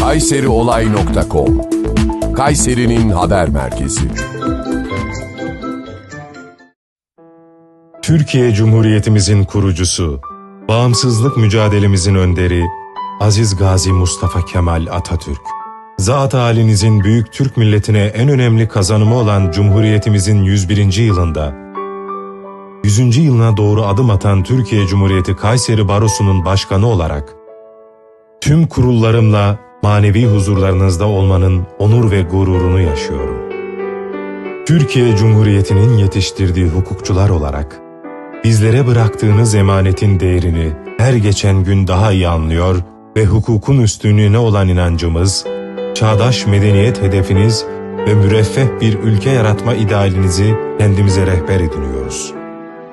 kayseriolay.com Kayseri'nin haber merkezi. Türkiye Cumhuriyetimizin kurucusu, bağımsızlık mücadelemizin önderi, Aziz Gazi Mustafa Kemal Atatürk. Zat halinizin büyük Türk milletine en önemli kazanımı olan Cumhuriyetimizin 101. yılında, 100. yılına doğru adım atan Türkiye Cumhuriyeti Kayseri Barosu'nun başkanı olarak, tüm kurullarımla manevi huzurlarınızda olmanın onur ve gururunu yaşıyorum. Türkiye Cumhuriyeti'nin yetiştirdiği hukukçular olarak, bizlere bıraktığınız emanetin değerini her geçen gün daha iyi anlıyor ve hukukun üstünlüğüne olan inancımız, çağdaş medeniyet hedefiniz ve müreffeh bir ülke yaratma idealinizi kendimize rehber ediniyoruz.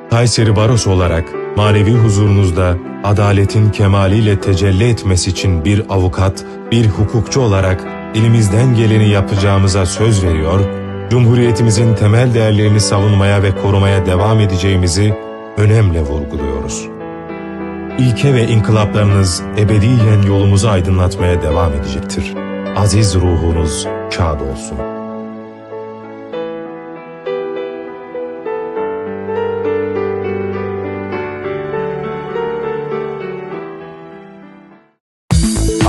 Kayseri Barosu olarak manevi huzurunuzda adaletin kemaliyle tecelli etmesi için bir avukat, bir hukukçu olarak elimizden geleni yapacağımıza söz veriyor, Cumhuriyetimizin temel değerlerini savunmaya ve korumaya devam edeceğimizi önemle vurguluyoruz. İlke ve inkılaplarınız ebediyen yolumuzu aydınlatmaya devam edecektir. Aziz ruhunuz şad olsun.